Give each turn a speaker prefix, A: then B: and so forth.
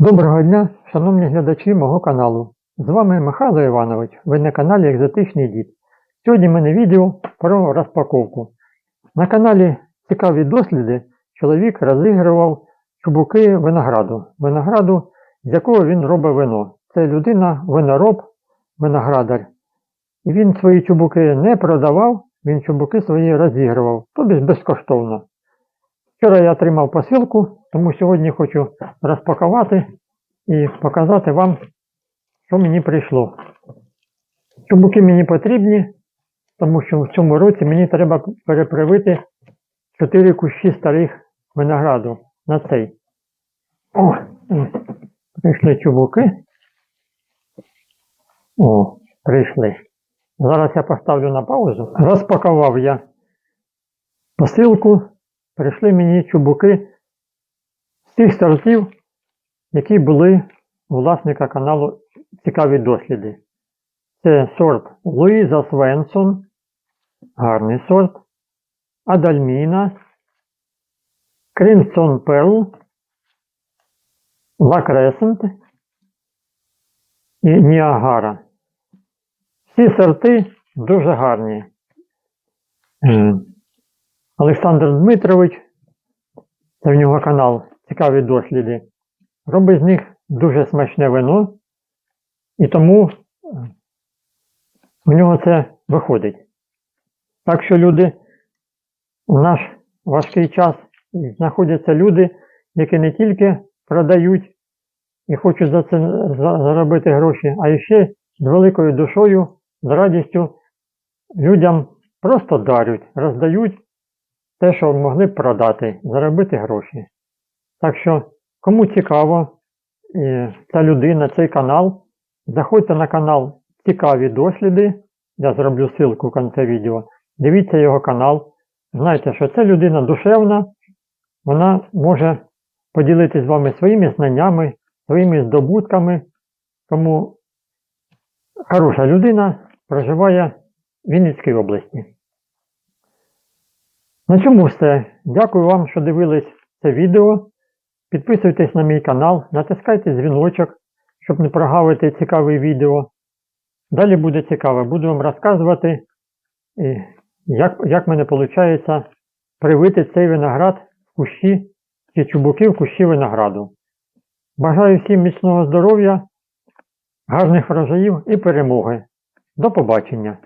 A: Доброго дня, шановні глядачі мого каналу. З вами Михайло Іванович, ви на каналі Екзотичний Дід. Сьогодні в мене відео про розпаковку. На каналі Цікаві досліди чоловік розігрував чубуки винограду. Винограду, з якого він робить вино. Це людина, винороб, виноградар. І він свої чубуки не продавав, він чубуки свої розігрував, тобто безкоштовно. Вчора я отримав посилку, тому сьогодні хочу розпакувати і показати вам, що мені прийшло. Чубуки мені потрібні, тому що в цьому році мені треба перепривити 4 кущі старих винограду на цей. О, прийшли чубуки. О, прийшли. Зараз я поставлю на паузу. Розпакував я посилку. Прийшли мені чубуки з тих сортів, які були у власника каналу Цікаві досліди. Це сорт Луїза Свенсон, гарний сорт, Адальміна, Pearl, La Crescent і Ніагара. Всі сорти дуже гарні. Е, Олександр Дмитрович, це в нього канал Цікаві досліди, робить з них дуже смачне вино, і тому в нього це виходить. Так що люди, у наш важкий час знаходяться люди, які не тільки продають і хочуть за це заробити гроші, а ще з великою душою, з радістю людям просто дарють, роздають те, що могли б продати, заробити гроші. Так що, кому цікаво, ця людина, цей канал, заходьте на канал Цікаві досліди. Я зроблю ссылку в кінці відео. Дивіться його канал. Знайте, що ця людина душевна, вона може поділитися з вами своїми знаннями, своїми здобутками. Тому хороша людина проживає в Вінницькій області. На цьому все. Дякую вам, що дивились це відео. Підписуйтесь на мій канал, натискайте дзвіночок, щоб не прогавити цікаве відео. Далі буде цікаво. Буду вам розказувати, як, як мене виходить привити цей виноград в кущі, ці чубуки в кущі винограду. Бажаю всім міцного здоров'я, гарних врожаїв і перемоги. До побачення!